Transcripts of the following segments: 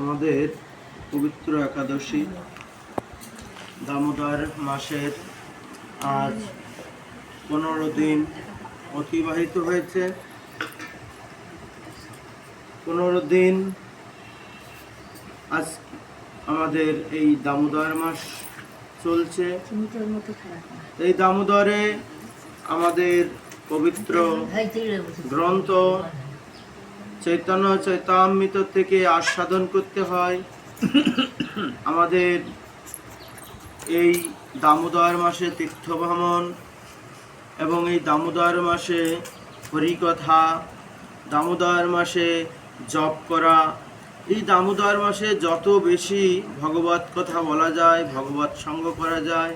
আমাদের পবিত্র একাদশী দামোদর মাসের আজ পনেরো দিন অতিবাহিত হয়েছে। পনেরো দিন আজ আমাদের এই দামোদর মাস চলছে। এই দামোদরে আমাদের পবিত্র গ্রন্থ চৈতন্য চৈতামৃত থেকে আস্বাদন করতে হয়। আমাদের এই দামোদর মাসে তীর্থ ভ্রমণ এবং এই দামোদর মাসে হরিকথা, দামোদর মাসে জপ করা, এই দামোদর মাসে যত বেশি ভগবত কথা বলা যায়, ভগবত সঙ্গ করা যায়,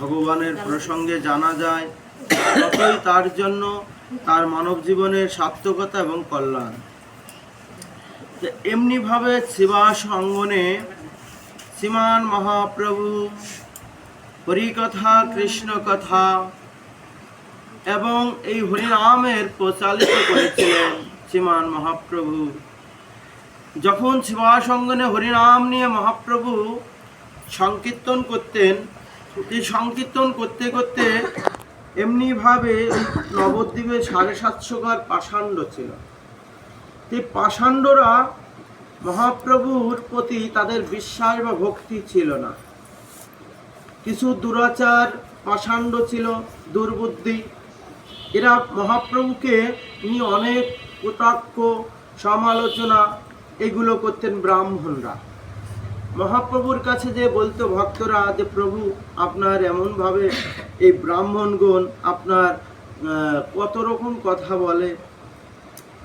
ভগবানের প্রসঙ্গে জানা যায়, ততই তার জন্য তার মানব জীবনের সার্থকতা এবং কল্যাণ। তো এমনিভাবে শিবাস অঙ্গনে শ্রীমান মহাপ্রভু, হরিকথা কৃষ্ণ কথা এবং এই হরিনামের প্রচালিত করেছিলেন শ্রীমান মহাপ্রভু। যখন শিবাস অঙ্গনে হরিনাম নিয়ে মহাপ্রভু সংকীর্তন করতেন, এই সংকীর্তন করতে করতে এমনিভাবে নবদ্বীপে সাড়ে সাতশো ঘর পাষাণ্ড ছিল। এই পাষাণ্ডরা মহাপ্রভুর প্রতি তাদের বিশ্বাস বা ভক্তি ছিল না। কিছু দুরাচার, পাষাণ্ড ছিল, দুর্বুদ্ধি। এরা মহাপ্রভুকে নিয়ে অনেক কটাক্ষ, সমালোচনা, এগুলো করতেন ব্রাহ্মণরা। মহাপ্রভুর কাছে যে বলতো ভক্তরা যে, প্রভু, আপনার এমনভাবে এই ব্রাহ্মণগণ আপনার কত রকম কথা বলে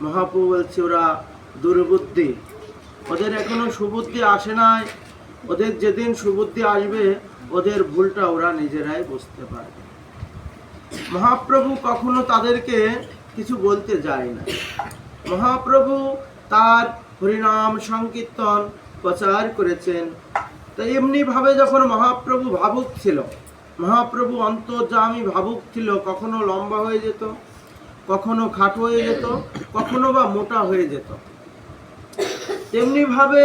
মহাপ্রভু বলছে ওরা দুর্বুদ্ধি। ওদের এখনও সুবুদ্ধি আসে নাই। ওদের যেদিন সুবুদ্ধি আসবে, ওদের ভুলটা ওরা নিজেরাই বুঝতে পারবে। মহাপ্রভু কখনো তাদেরকে কিছু বলতে যায় না। মহাপ্রভু তার হরিনাম সংকীর্তন প্রচার করেছেন। তো এমনিভাবে যখন মহাপ্রভু ভাবুক ছিল, মহাপ্রভু অন্তর্যামী ভাবুক ছিল, কখনো লম্বা হয়ে যেত। কখনো খাটো হয়ে যেত, কখনো বা মোটা হয়ে যেত। তেমনিভাবে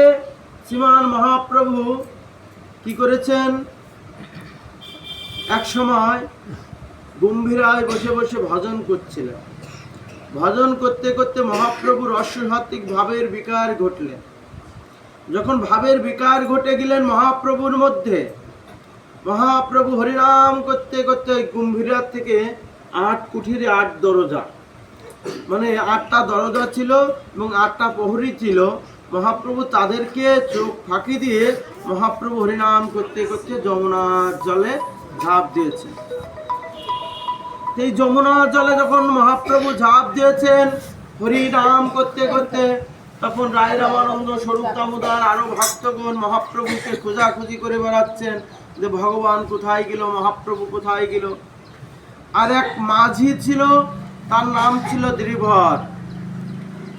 শ্রীমান মহাপ্রভু কি করেছেন? এক সময় গম্ভীরায় বসে বসে ভজন করছিলেন। ভজন করতে করতে মহাপ্রভুর অস্বাত্বিক ভাবের বিকার ঘটলেন। যখন ভাবের বিকার ঘটে গেলেন মহাপ্রভুর মধ্যে, মহাপ্রভু হরিনাম করতে করতে গম্ভীরার থেকে আট কুঠিরে আট দরজা। মানে আটটা দরজা ছিল এবং আটটা প্রহরী ছিল। মহাপ্রভু তাদেরকে চোখ ফাঁকি দিয়ে মহাপ্রভু হরিনাম করতে করতে যমুনার জলে ঝাঁপ দিয়েছে এই যমুনার জলে যখন মহাপ্রভু ঝাঁপ দিয়েছেন, হরিনাম করতে করতে তখন রায় রামানন্দ স্বরূপ দামোদর আরও ভক্তগণ মহাপ্রভুকে খোঁজাখুঁজি করে বেড়াচ্ছেন যে, ভগবান কোথায় গেল? মহাপ্রভু কোথায় গেল? আর এক মাঝি ছিল, তার নাম ছিল দ্রিভর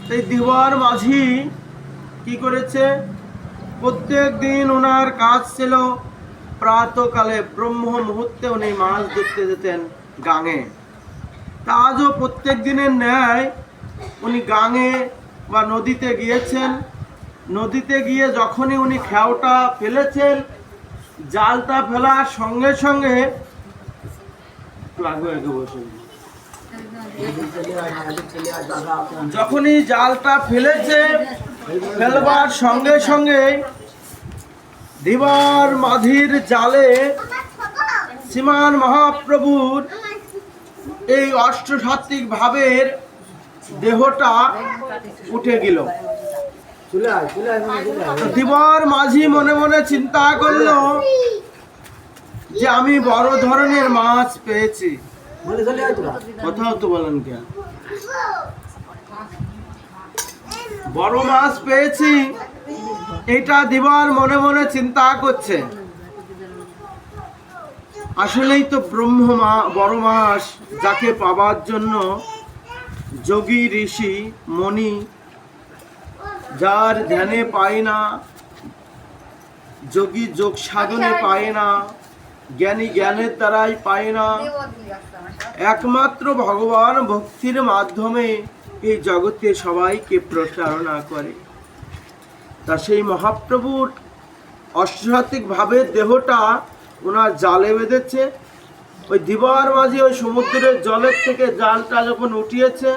সেই দ্রিভর মাঝি কি করেছে? প্রত্যেক দিন ওনার কাজ ছিল প্রাতকালে, ব্রহ্ম মুহূর্তে উনি মাছ ধরতে যেতেন গাঙে। তা আজও প্রত্যেক দিনের ন্যায় উনি গাঙে বা নদীতে গিয়েছেন। নদীতে গিয়ে যখনই উনি খেওটা ফেলেছেন, জালটা ফেলার সঙ্গে সঙ্গে যখনই জালটা ফেলেছে, ফেলবার সঙ্গে সঙ্গে দিবার মাঝির জালে শ্রীমান মহাপ্রভুর এই অষ্টসাত্ত্বিক ভাবের দেহটা উঠে গেল। দিবার মাঝি মনে মনে চিন্তা করল যে আমি বড় ধরনের মাছ পেয়েছি। কোথাও তো বলেন কেন বড় মাছ পেয়েছি, এটা দিবার মনে মনে চিন্তা করছে। আসলেই তো ব্রহ্ম বড় মাস যাকে পাবার জন্য যোগী ঋষি মণি যার ধ্যানে পায় না, যোগী যোগ সাধনে পায় না জ্ঞানী জ্ঞানের দ্বারাই পায় না। একমাত্র ভগবান ভক্তির মাধ্যমে এই জগতে সবাইকে প্রতারণা করে। তা সেই মহাপ্রভুর অস্বাত্বিক ভাবে দেহটা ওনার জালে বেঁধেছে। ওই দিবার মাঝে ওই সমুদ্রের জলের থেকে জালটা যখন উঠিয়েছে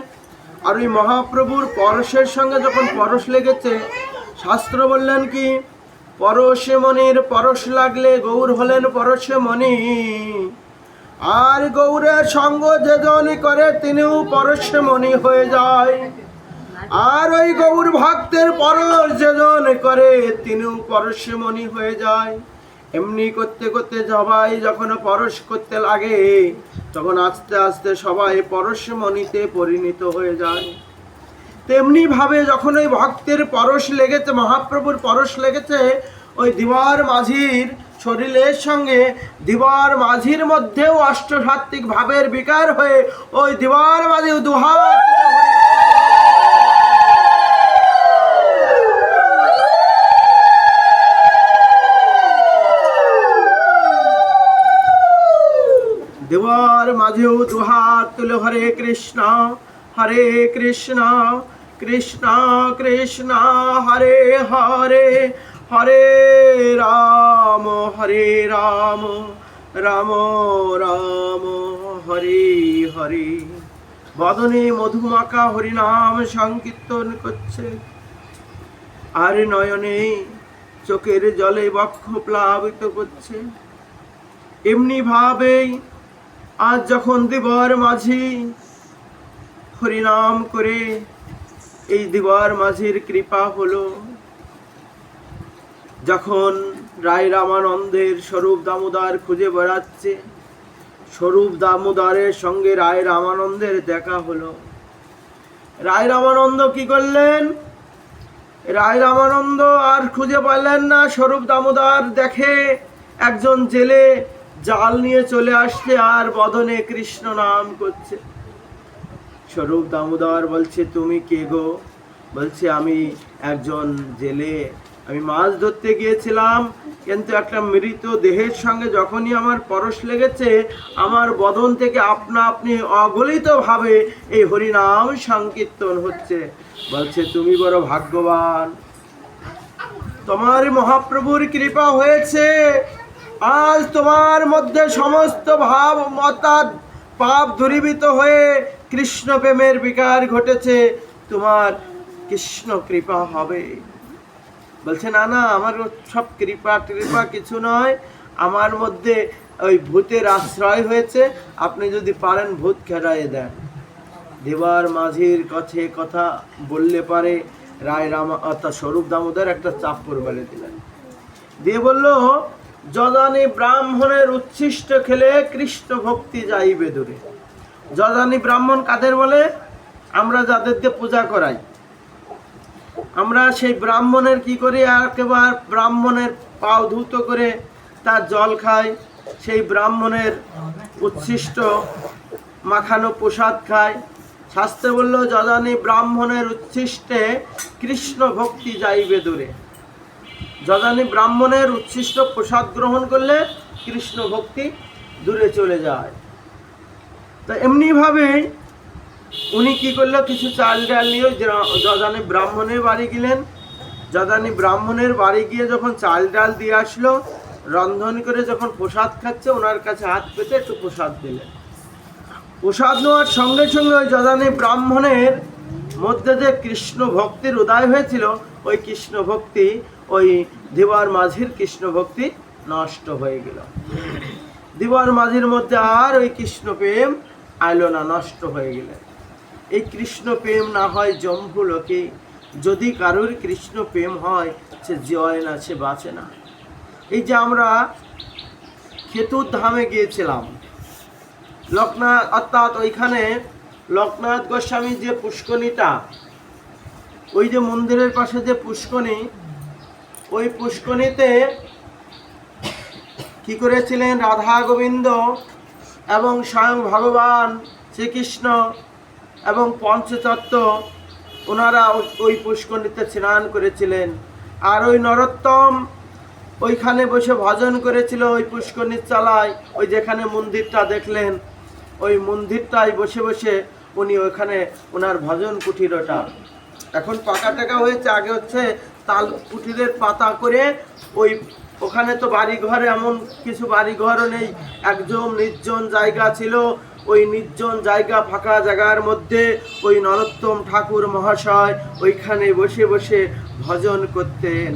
আর ওই মহাপ্রভুর পরশের সঙ্গে যখন পরশ লেগেছে, শাস্ত্র বললেন কি পরশে মনির পরশ লাগলে গৌর হলেন পরশে মণি। আর গৌরের সঙ্গ যেজন করে তিনিও পরশে মণি হয়ে যায়। আর ওই গৌর ভক্তের পরশ যেজন করে তিনিও পরশে মণি হয়ে যায়। এমনি করতে করতে সবাই যখন পরশ করতে লাগে, তখন আস্তে আস্তে সবাই পরশ মণিতে পরিণত হয়ে যায়। তেমনি ভাবে যখন ওই ভক্তের পরশ লেগেছে, মহাপ্রভুর পরশ লেগেছে, ওই দিবার মাঝির শরীরের সঙ্গে দিবার মাঝির মধ্যেও অষ্টসাত্ত্বিক ভাবের বিকার হয়ে ওই দিবার মাঝি দুহাত দেওয়ার মাঝেও দুহাত তুলে হরে কৃষ্ণ। হরে কৃষ্ণ কৃষ্ণ কৃষ্ণ, হরে হরে হরে রাম হরে রাম রাম রাম, হরে হরে। বদনে মধুমাকা হরিনাম সংকীর্তন করছে। আর নয়নে চোখের জলে বক্ষ প্লাবিত করছে। এমনি ভাবেই আজ যখন দিবার মাঝি হরিনাম করে এই দিবার মাঝির কৃপা হলো। যখন রায় রামানন্দের স্বরূপ দামোদার খুঁজে বেড়াচ্ছে, স্বরূপ দামোদারের সঙ্গে রায় রামানন্দের দেখা হলো। রায় রামানন্দ কি করলেন? রায় রামানন্দ আর খুঁজে পাইলেন না। স্বরূপ দামোদর দেখে একজন জেলে জাল নিয়ে চলে আসছে আর বদনে কৃষ্ণ নাম করছে। স্বরূপ দামোদর বলছে, তুমি কে গো? বলছে, আমি একজন জেলে। আমি মাছ ধরতে গিয়েছিলাম, কিন্তু একটা মৃত দেহের সঙ্গে যখনই আমার পরশ লেগেছে, আমার বদন থেকে আপনা আপনি অগলিত ভাবে এই হরিনাম সংকীর্তন হচ্ছে। বলছে, তুমি বড় ভাগ্যবান। তোমার মহাপ্রভুর কৃপা হয়েছে। আজ তোমার মধ্যে সমস্ত ভাব মতাদ পাপ দূরীভূত হয়ে কৃষ্ণ প্রেমের বিকার ঘটেছে, তোমার কৃষ্ণ কৃপা হবে। বলছে, না না, আমার সব কৃপা কৃপা কিছু নয়। আমার মধ্যে ওই ভূতের আশ্রয় হয়েছে। আপনি যদি পারেন ভূত খেলায় দেন। দেবার মাঝির কাছে কথা বললে পারে রায় রামা, অর্থাৎ স্বরূপ দামোদর একটা চাপ্পর মেরে দিলেন। দিয়ে বলল যদানি ব্রাহ্মণের উচ্ছিষ্ট খেলে কৃষ্ণ ভক্তি যাইবে দূরে। যদানি ব্রাহ্মণ কাদের বলে? আমরা যাদেরকে পূজা করাই। আমরা সেই ব্রাহ্মণের কি করি? একেবারে ব্রাহ্মণের পাও ধুতো করে তার জল খাই, সেই ব্রাহ্মণের উচ্ছিষ্ট মাখানো প্রসাদ খায় শাস্ত্রে বলল, যদানি ব্রাহ্মণের উচ্ছিষ্টে কৃষ্ণ ভক্তি যাইবে দূরে। যদানি ব্রাহ্মণের উচ্ছিষ্ট প্রসাদ গ্রহণ করলে কৃষ্ণ ভক্তি দূরে চলে যায়। তো এমনিভাবে উনি কি করল, কিছু চাল ডাল নিয়ে যদানি ব্রাহ্মণের বাড়ি গেলেন। যদানি ব্রাহ্মণের বাড়ি গিয়ে যখন চাল ডাল দিয়ে আসলো, রন্ধন করে যখন প্রসাদ খাচ্ছে, ওনার কাছে হাত পেতে একটু প্রসাদ দিলেন। প্রসাদ নেওয়ার সঙ্গে সঙ্গে ওই যদানি ব্রাহ্মণের মধ্যে যে কৃষ্ণ ভক্তির উদয় হয়েছিল, ওই কৃষ্ণ ভক্তি ওই দিবার মাঝির কৃষ্ণ ভক্তি নষ্ট হয়ে গেল। দিবার মাঝির মধ্যে আর ওই কৃষ্ণ প্রেম আইলো না, নষ্ট হয়ে গেলেন এই কৃষ্ণ প্রেম না হয় জম্ভু লোকে। যদি কারোর কৃষ্ণ প্রেম হয়, সে জয় না, সে বাঁচে না। এই যে আমরা খেতুর ধামে গিয়েছিলাম, লোকনাথ, অর্থাৎ ওইখানে লোকনাথ গোস্বামী যে পুষ্কনিটা ওই যে মন্দিরের পাশে যে পুষ্কনি ওই পুষ্কনিতে কি করেছিলেন রাধা গোবিন্দ এবং স্বয়ং ভগবান শ্রীকৃষ্ণ এবং পঞ্চতত্ত্ব, ওনারা ওই- পুষ্করিণীতে স্নান করেছিলেন। আর ওই নরোত্তম ওইখানে বসে ভজন করেছিল ওই পুষ্করিণীর চালায় ওই যেখানে মন্দিরটা দেখলেন, ওই মন্দিরটায় বসে বসে উনি ওইখানে ওনার ভজন কুঠিরটা এখন পাকা টাকা হয়েছে, আগে হচ্ছে তাল কুঠিরের পাতা করে ওই ওখানে তো বাড়ি ঘরে এমন কিছু বাড়ি ঘরও নেই। একদম নির্জন জায়গা ছিল। ওই নির্জন জায়গা, ফাঁকা জায়গার মধ্যে ওই নরোত্তম ঠাকুর মহাশয় ওইখানে বসে বসে ভজন করতেন।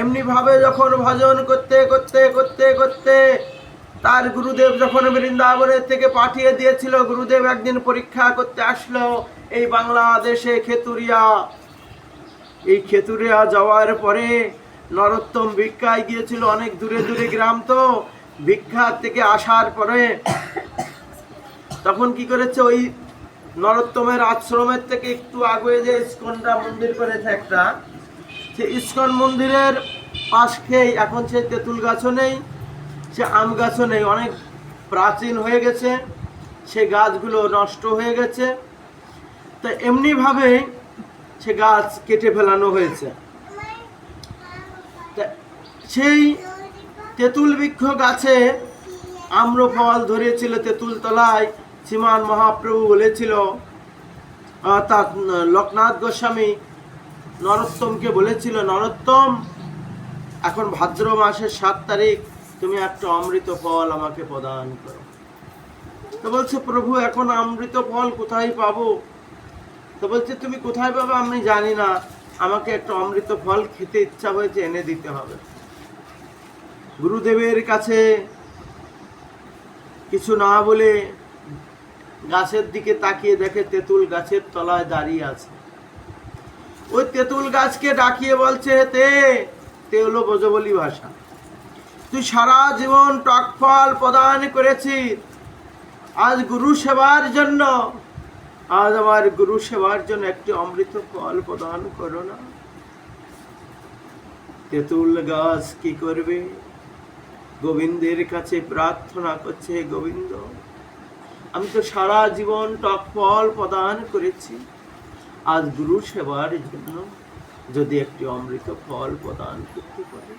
এমনি ভাবে যখন ভজন করতে করতে করতে করতে তার গুরুদেব যখন বৃন্দাবনের থেকে পাঠিয়ে দিয়েছিল, গুরুদেব একদিন পরীক্ষা করতে আসলো, এই বাংলাদেশে খেতুরিয়া এই খেতুরিয়া যাওয়ার পরে নরোত্তম ভিক্ষায় গিয়েছিল অনেক দূরে দূরে গ্রাম তো, ভিক্ষা থেকে আসার পরে তখন কি করেছে ওই নরোত্তমের আশ্রমের থেকে একটু আগে যে ইস্কনটা মন্দির করেছে একটা, সে ইস্কন মন্দিরের পাশ খেয়েই এখন সে তেঁতুল গাছও নেই, সে আম গাছও নেই, অনেক প্রাচীন হয়ে গেছে, সে গাছগুলো নষ্ট হয়ে গেছে। তা এমনিভাবে সে গাছ কেটে ফেলানো হয়েছে। তা সেই তেঁতুল বৃক্ষ গাছে আম্র ফল ধরেছিল তেঁতুল তলায় শ্রীমান মহাপ্রভু বলেছিল, অর্থাৎ লোকনাথ গোস্বামী নরোত্তমকে বলেছিল, নরোত্তম, এখন ভাদ্র মাসের সাত তারিখ, তুমি একটা অমৃত ফল আমাকে প্রদান করো। তো বলছে, প্রভু, এখন অমৃত ফল কোথায় পাবো? তো বলছে, তুমি কোথায় পাবে আমি জানি না। আমাকে একটা অমৃত ফল খেতে ইচ্ছা হয়েছে, এনে দিতে হবে। গুরুদেবের কাছে কিছু না বলে গাছের দিকে তাকিয়ে দেখে তেঁতুল গাছের তলায় দাঁড়িয়ে আছে। ওই তেঁতুল গাছকে ডাকিয়ে বলছে, তে তে হলো বজবলি ভাষা। তুই সারা জীবন টক ফল প্রদান করেছিস। আজ গুরু সেবার জন্য আজ আমার গুরু সেবার জন্য একটি অমৃত ফল প্রদান করো না। তেঁতুল গাছ কি করবে? গোবিন্দের কাছে প্রার্থনা করছে "হে গোবিন্দ। আমি তো সারা জীবন টক ফল প্রদান করেছি। আজ গুরু সেবার জন্য যদি একটি অমৃত ফল প্রদান করতে পারে।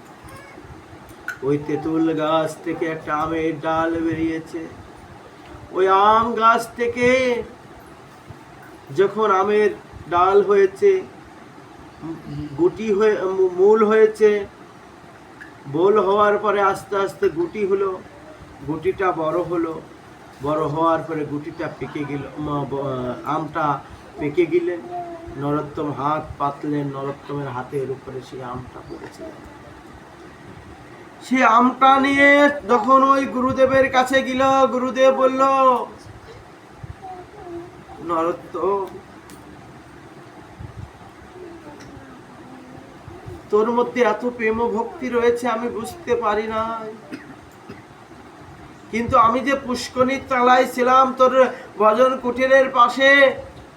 ওই তেঁতুল গাছ থেকে একটা আমের ডাল বেরিয়েছে। ওই আম গাছ থেকে যখন আমের ডাল হয়েছে, গুটি হয়ে, মূল হয়েছে, বোল হওয়ার পরে আস্তে আস্তে গুটি হলো, গুটিটা বড় হলো, বড় হওয়ার পরে গুটিটা পেকে গেল আমটা পেকে গেলেন, নরোত্তম হাত পাতলেন, নরোত্তমের হাতের উপরে সেই আমটা পড়েছিল সে আমটা নিয়ে যখন ওই গুরুদেবের কাছে গেল, গুরুদেব বলল নরোত্তম তোর মধ্যে এত প্রেম ভক্তি রয়েছে, আমি বুঝতে পারি না কিন্তু আমি যে পুষ্কনির তলায় ছিলাম, তোর ভজন কুটিরের পাশে,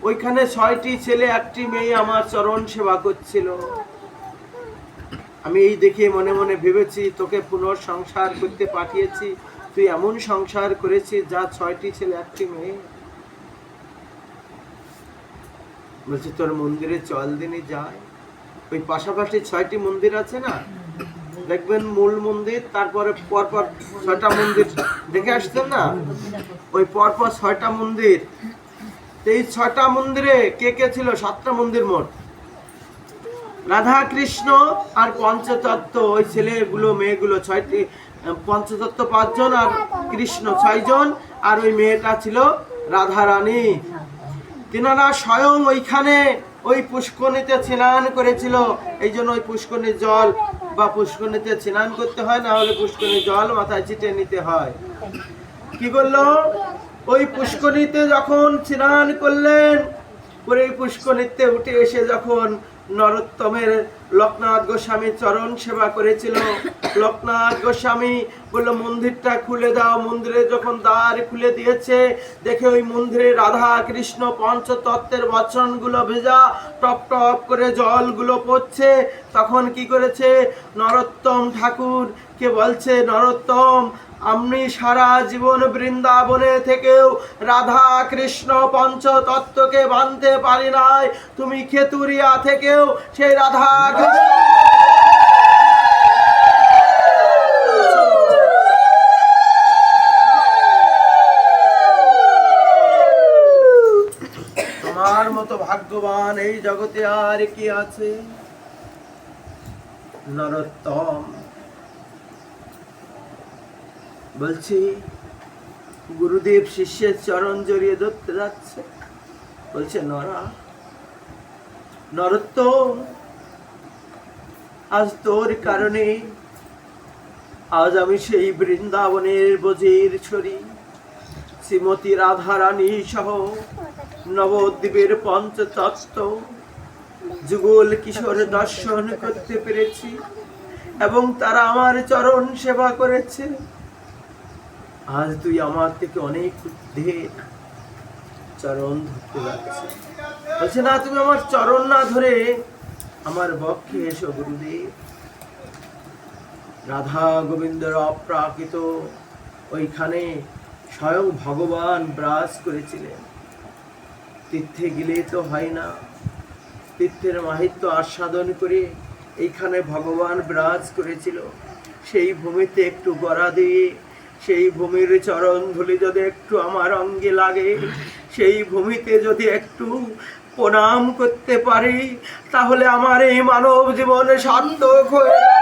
ওইখানে ছয়টি ছেলে, একটি মেয়ে আমার চরণ সেবা করছিল। আমি এই দেখে মনে মনে ভেবেছি, তোকে পুনর সংসার করতে পাঠিয়েছি। তুই এমন সংসার করেছিস, যা ছয়টি ছেলে, একটি মেয়ে। বলছি তোর মন্দিরে চল দিনই যায়। ওই পাশাপাশি ছয়টি মন্দির আছে না? দেখবেন মূল মন্দির, তারপরে পরপর ছয়টা মন্দির। দেখে আসতেন না? ওই পরপর ছয়টা মন্দির। এই ছয়টা মন্দিরে কে কে ছিল? সাতটা মন্দির মোট। রাধা কৃষ্ণ আর পঞ্চতত্ত্ব। ওই ছেলেগুলো, মেয়েগুলো ছয়টি, পঞ্চতত্ত্ব পাঁচজন আর কৃষ্ণ ছয়জন। আর ওই মেয়েটা ছিল রাধা রানী তিনারা স্বয়ং ওইখানে ওই পুষ্করণীতে স্নান করেছিল। এই জন্য ওই পুষ্করণীর জল বা পুষ্করণীতে স্নান করতে হয়, না হলে পুষ্করণীর জল মাথায় ছিটে নিতে হয়। কি করল ওই পুষ্করণীতে যখন স্নান করলেন, পরে পুষ্করণীতে উঠে এসে যখন নরোত্তমের লোকনাথ গোস্বামী চরণ সেবা করেছিল। লোকনাথ গোস্বামী বলল, মন্দিরটা খুলে দাও। মন্দিরে যখন দ্বার খুলে দিয়েছে, দেখে ওই মন্দিরে রাধা কৃষ্ণ পঞ্চতত্ত্বের বচনগুলো ভেজা, টপ টপ করে জলগুলো পড়ছে। তখন কি করেছে? নরোত্তম ঠাকুর কে বলছে, নরোত্তম আমি সারা জীবন বৃন্দাবনে থেকেও রাধা কৃষ্ণ পঞ্চতত্ত্বকে মানতে পারি নাই। তুমি খেতুরিয়া থেকেও সেই রাধা কৃষ্ণ ভাগ্যবান এই জগতে আর কি আছে? নরোত্তম। বলছি, গুরুদেব শিষ্যের চরণ জড়িয়ে ধরতে যাচ্ছে। বলছে, নরা, নরোত্তম, আজ তোর কারণে আজ আমি সেই বৃন্দাবনের বজির ছড়ি, শ্রীমতী রাধারানী সহ নবদ্বীপের পঞ্চতত্ত্ব, যুগল কিশোর দর্শন করতে পেরেছি এবং তারা আমার চরণ সেবা করেছে। আজ তুই আমার থেকে অনেক ঊর্ধ্বে চরণ ধরতে যাচ্ছে বলছে, না, তুমি আমার চরণ না ধরে আমার বক্ষে এসো গুরুদেব। রাধা গোবিন্দর অপ্রাকৃত ওইখানে স্বয়ং ভগবান ব্রাজ করেছিলেন। তীর্থে গেলে তো হয় না। তীর্থের মাহিত্য আস্বাদন করে এইখানে ভগবান বিরাজ করেছিল। সেই ভূমিতে একটু গড়া দিয়ে সেই ভূমির চরণ ধুলি যদি একটু আমার অঙ্গে লাগে, সেই ভূমিতে যদি একটু প্রণাম করতে পারি, তাহলে আমার এই মানব জীবনে সার্থক হয়ে